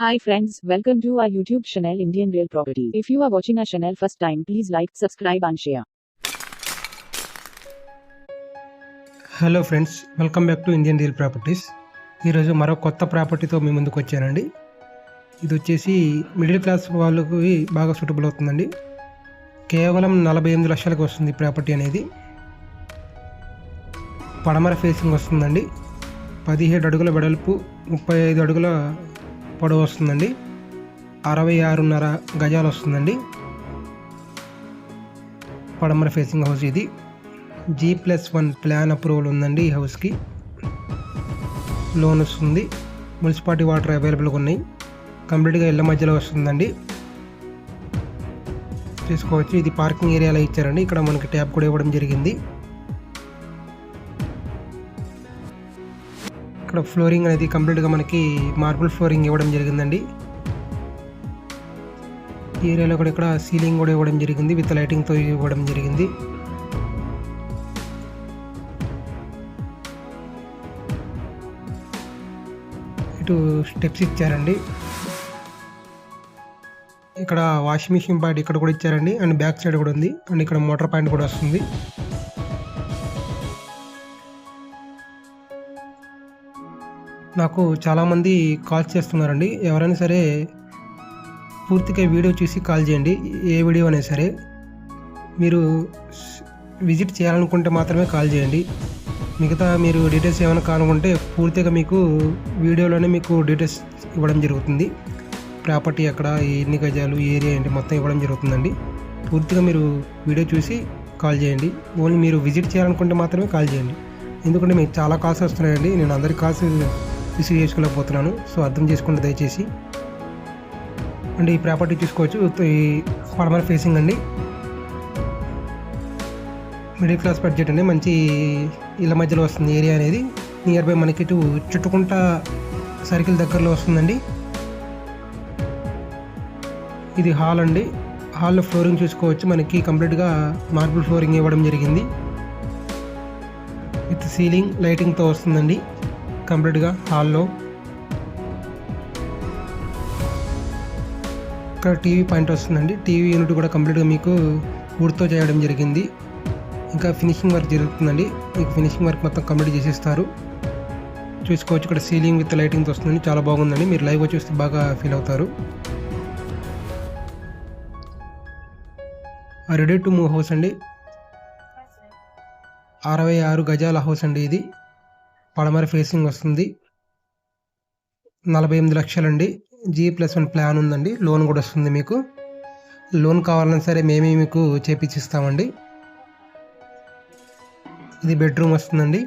Hi friends, welcome to our YouTube channel Indian Real Property. If you are watching our channel first time, please like, subscribe and share. Hello friends welcome back to Indian real properties ఈరోజు మరో కొత్త ప్రాపర్టీతో మీ ముందుకు వచ్చానండి. ఇది వచ్చేసి middle class వాళ్ళకి బాగా suitable అవుతుందండి. కేవలం నలభై ఎనిమిది లక్షలకు వస్తుంది ప్రాపర్టీ అనేది. పడమర ఫేసింగ్ వస్తుందండి. పదిహేడు అడుగుల వెడల్పు ముప్పై ఐదు అడుగుల పొడవు వస్తుందండి. అరవై ఆరున్నర గజాలు వస్తుందండి. పడమర ఫేసింగ్ హౌస్ ఇది. G plus one plan approval ఉందండి ఈ హౌస్కి లోన్ వస్తుంది. మున్సిపాలిటీ వాటర్ అవైలబుల్గా ఉన్నాయి. కంప్లీట్గా ఇళ్ళ మధ్యలో వస్తుందండి. చూసుకోవచ్చు ఇది పార్కింగ్ ఏరియాలో ఇచ్చారండి. ఇక్కడ మనకి ట్యాప్ కూడా ఇవ్వడం జరిగింది. ఇక్కడ ఫ్లోరింగ్ అనేది కంప్లీట్గా మనకి మార్బుల్ ఫ్లోరింగ్ ఇవ్వడం జరిగిందండి. ఈ ఏరియాలో కూడా ఇక్కడ సీలింగ్ కూడా ఇవ్వడం జరిగింది విత్ లైటింగ్తో ఇవ్వడం జరిగింది. ఇటు స్టెప్స్ ఇచ్చారండి. ఇక్కడ వాషింగ్ మిషన్ పాయింట్ ఇక్కడ కూడా ఇచ్చారండి అండ్ బ్యాక్ సైడ్ కూడా ఉంది అండ్ ఇక్కడ మోటార్ పాయింట్ కూడా వస్తుంది. నాకు చాలామంది కాల్ చేస్తున్నారండి. ఎవరైనా సరే పూర్తిగా వీడియో చూసి కాల్ చేయండి. ఏ వీడియో అయినా సరే మీరు విజిట్ చేయాలనుకుంటే మాత్రమే కాల్ చేయండి. మిగతా మీరు డీటెయిల్స్ ఏమైనా కానుకుంటే పూర్తిగా మీకు వీడియోలోనే మీకు డీటెయిల్స్ ఇవ్వడం జరుగుతుంది. ప్రాపర్టీ ఎక్కడ ఎన్ని గజాలు ఏరియా ఏంటి మొత్తం ఇవ్వడం జరుగుతుందండి. పూర్తిగా మీరు వీడియో చూసి కాల్ చేయండి. ఓన్లీ మీరు విజిట్ చేయాలనుకుంటే మాత్రమే కాల్ చేయండి. ఎందుకంటే మీకు చాలా కాల్స్ వస్తున్నాయండి. నేను అందరి కాల్స్ రిసీవ్ చేసుకోలేకపోతున్నాను సో అర్థం చేసుకోండి దయచేసి. అండ్ ఈ ప్రాపర్టీ చూసుకోవచ్చు. ఈ పడమర ఫేసింగ్ అండి. మిడిల్ క్లాస్ బడ్జెట్ అండి. మంచి ఇళ్ళ మధ్యలో వస్తుంది ఏరియా అనేది. నియర్ బై మనకి ఇటు చుట్టుకుంట సర్కిల్ దగ్గరలో వస్తుందండి. ఇది హాల్ అండి. హాల్లో ఫ్లోరింగ్ చూసుకోవచ్చు. మనకి కంప్లీట్గా మార్బుల్ ఫ్లోరింగ్ ఇవ్వడం జరిగింది. విత్ సీలింగ్ లైటింగ్తో వస్తుందండి. కంప్లీట్గా హాల్లో. ఇక్కడ టీవీ పాయింట్ వస్తుందండి. టీవీ యూనిట్ కూడా కంప్లీట్గా మీకు వుడ్తో చేయడం జరిగింది. ఇంకా ఫినిషింగ్ వర్క్ జరుగుతుందండి. మీకు ఫినిషింగ్ వర్క్ మొత్తం కంప్లీట్ చేసేస్తారు. చూసుకోవచ్చు ఇక్కడ సీలింగ్ విత్ లైటింగ్తో వస్తుందండి. చాలా బాగుందండి. మీరు లైవ్గా చూస్తే బాగా ఫీల్ అవుతారు. రెడీ టు మూవ్ హౌస్ అండి. అరవై ఆరు గజాల హౌస్ అండి ఇది. పడమర ఫేసింగ్ వస్తుంది. నలభై ఎనిమిది లక్షలండి. జీ ప్లస్ వన్ ప్లాన్ ఉందండి. లోన్ కూడా వస్తుంది మీకు. లోన్ కావాలన్నా సరే మేమే మీకు చేపించిస్తామండి ఇది బెడ్రూమ్ వస్తుందండి.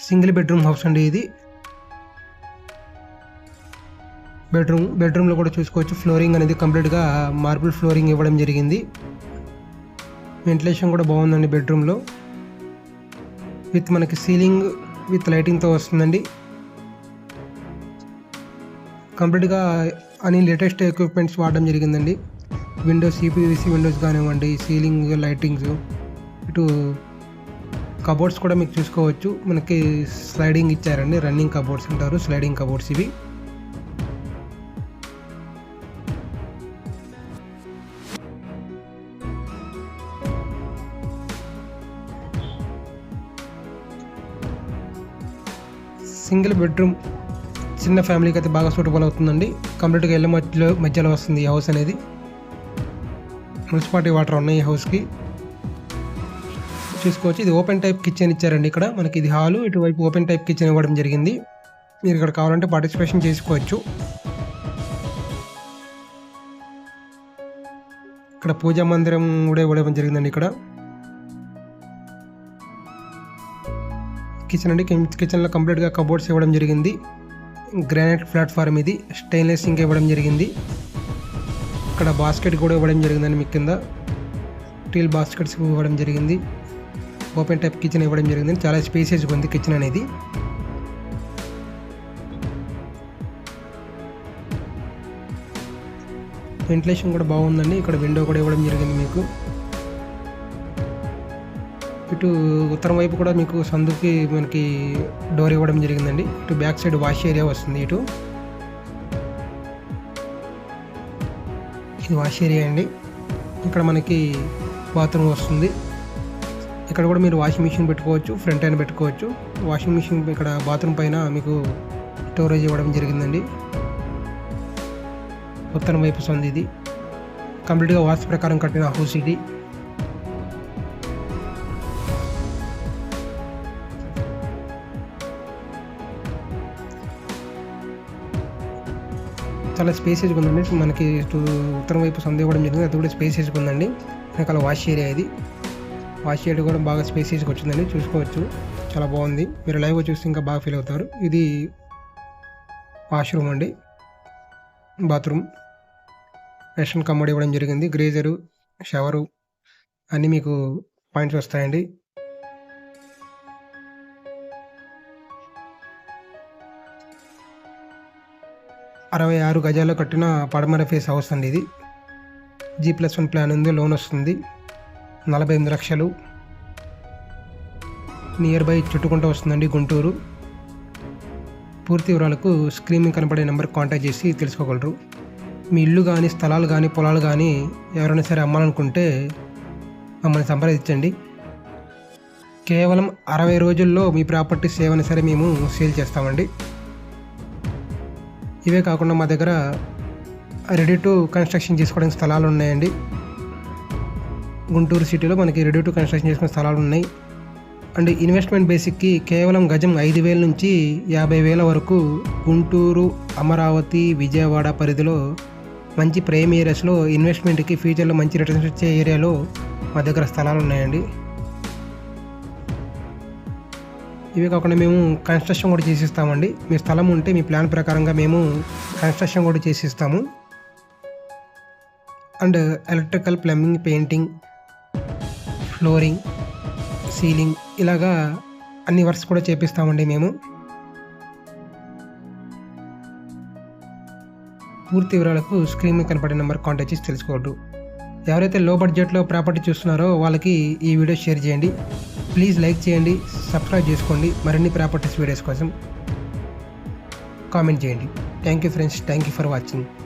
సింగిల్ బెడ్రూమ్ హౌస్ అండి ఇది. బెడ్రూమ్ బెడ్రూమ్లో కూడా చూసుకోవచ్చు. ఫ్లోరింగ్ అనేది కంప్లీట్గా మార్బుల్ ఫ్లోరింగ్ ఇవ్వడం జరిగింది. వెంటిలేషన్ కూడా బాగుందండి బెడ్రూమ్లో. విత్ మనకి సీలింగ్ విత్ లైటింగ్తో వస్తుందండి. కంప్లీట్గా అన్ని లేటెస్ట్ ఎక్విప్మెంట్స్ వాడడం జరిగిందండి. విండోస్ సిపివిసి విండోస్ కానివ్వండి సీలింగ్ లైటింగ్స్ ఇటు కబోర్డ్స్ కూడా మీకు చూసుకోవచ్చు. మనకి స్లైడింగ్ ఇచ్చారండి. రన్నింగ్ కబోర్డ్స్ అంటారు. స్లైడింగ్ కబోర్డ్స్ ఇవి. సింగిల్ బెడ్రూమ్ చిన్న ఫ్యామిలీకి అయితే బాగా సూటబుల్ అవుతుందండి. కంప్లీట్గా ఇళ్ళ మధ్యలో మధ్యలో వస్తుంది ఈ హౌస్ అనేది. మున్సిపాలిటీ వాటర్ ఉన్నాయి ఈ హౌస్కి. చూసుకోవచ్చు. ఇది ఓపెన్ టైప్ కిచెన్ ఇచ్చారండి ఇక్కడ. మనకి ఇది హాలు ఇటువైపు ఓపెన్ టైప్ కిచెన్ ఇవ్వడం జరిగింది. మీరు ఇక్కడ కావాలంటే పార్టిసిపేషన్ చేసుకోవచ్చు. ఇక్కడ పూజా మందిరం కూడా ఇవ్వడం జరిగిందండి ఇక్కడ. కిచెన్ అండి కిచెన్లో కంప్లీట్గా కబోర్డ్స్ ఇవ్వడం జరిగింది. గ్రానైట్ ప్లాట్ఫామ్ ఇది. స్టెయిన్లెస్ సింక్ ఇవ్వడం జరిగింది. ఇక్కడ బాస్కెట్ కూడా ఇవ్వడం జరిగిందండి మీ కింద. స్టీల్ బాస్కెట్స్ ఇవ్వడం జరిగింది. ఓపెన్ టైప్ కిచెన్ ఇవ్వడం జరిగింది. చాలా స్పేసెస్గా ఉంది కిచెన్ అనేది. వెంటిలేషన్ కూడా బాగుందండి. ఇక్కడ విండో కూడా ఇవ్వడం జరిగింది మీకు. ఇటు ఉత్తరం వైపు కూడా మీకు సందుకి మనకి డోర్ ఇవ్వడం జరిగిందండి. ఇటు బ్యాక్ సైడ్ వాష్ ఏరియా వస్తుంది ఇటు. ఇది వాష్ ఏరియా అండి. ఇక్కడ మనకి బాత్రూమ్ వస్తుంది. ఇక్కడ కూడా మీరు వాషింగ్ మిషన్ పెట్టుకోవచ్చు ఫ్రంట్ అయినా పెట్టుకోవచ్చు. వాషింగ్ మిషన్ ఇక్కడ బాత్రూమ్ పైన మీకు స్టోరేజ్ ఇవ్వడం జరిగిందండి. ఉత్తరం వైపు సంది ఇది. కంప్లీట్గా వాస్తు ప్రకారం కట్టిన హౌస్ ఇది. చాలా స్పేసెస్గా ఉందండి. మనకి ఇటు ఉత్తరం వైపు సందు ఇవ్వడం జరిగింది. అది కూడా స్పేసెస్గా ఉందండి. వెనకాల వాష్ ఏరియా ఇది. వాష్ ఏరియా కూడా బాగా స్పేసెస్గా వచ్చిందండి. చూసుకోవచ్చు. చాలా బాగుంది. మీరు లైవ్గా చూస్తే ఇంకా బాగా ఫీల్ అవుతారు. ఇది వాష్రూమ్ అండి. బాత్రూమ్ వెస్ట్రన్ కమ్మడి ఇవ్వడం జరిగింది. గ్రేజరు షవరు అన్నీ మీకు పాయింట్స్ వస్తాయండి. అరవై ఆరు గజాల్లో కట్టిన పడమర ఫేస్ హౌస్ అండి ఇది. జీ ప్లస్ వన్ ప్లాన్ ఉంది లోన్ వస్తుంది. నలభై ఎనిమిది లక్షలు. నియర్ బై చుట్టుకుంటూ వస్తుందండి గుంటూరు. పూర్తి వివరాలకు స్క్రీన్ మీద కనపడే నెంబర్కి కాంటాక్ట్ చేసి తెలుసుకోగలరు. మీ ఇల్లు కానీ స్థలాలు కానీ పొలాలు కానీ ఎవరైనా సరే అమ్మాలనుకుంటే మమ్మల్ని సంప్రదించండి. కేవలం అరవై రోజుల్లో మీ ప్రాపర్టీ సేవని సరే మేము సేల్ చేస్తామండి. ఇవే కాకుండా మా దగ్గర రెడీ టు కన్స్ట్రక్షన్ చేసుకోవడానికి స్థలాలు ఉన్నాయండి. గుంటూరు సిటీలో మనకి రెడీ టు కన్స్ట్రక్షన్ చేసుకునే స్థలాలు ఉన్నాయి. అండ్ ఇన్వెస్ట్మెంట్ బేసిక్కి కేవలం గజం ఐదు వేల నుంచి యాభై వేల వరకు గుంటూరు అమరావతి విజయవాడ పరిధిలో మంచి ప్రేమ్ ఏరియాస్లో ఇన్వెస్ట్మెంట్కి ఫ్యూచర్లో మంచి రిటర్న్స్ వచ్చే ఏరియాలో మా దగ్గర స్థలాలు ఉన్నాయండి. ఇవే కాకుండా మేము కన్స్ట్రక్షన్ కూడా చేసిస్తామండి. మీ స్థలం ఉంటే మీ ప్లాన్ ప్రకారంగా మేము కన్స్ట్రక్షన్ కూడా చేసిస్తాము. And electrical plumbing painting flooring ceiling ఇలాగా అన్ని వర్క్స్ కూడా చేపిస్తామండి మేము. పూర్తి వివరాలకు స్క్రీన్ మీద కనపడే నెంబర్ కాంటాక్ట్ చేసి తెలుసుకోవద్దు. ఎవరైతే లో బడ్జెట్లో ప్రాపర్టీ చూస్తున్నారో వాళ్ళకి ఈ వీడియో షేర్ చేయండి. ప్లీజ్ లైక్ చేయండి సబ్స్క్రైబ్ చేసుకోండి. మరిన్ని ప్రాపర్టీస్ వీడియోస్ కోసం కామెంట్ చేయండి. Thank you friends thank you for watching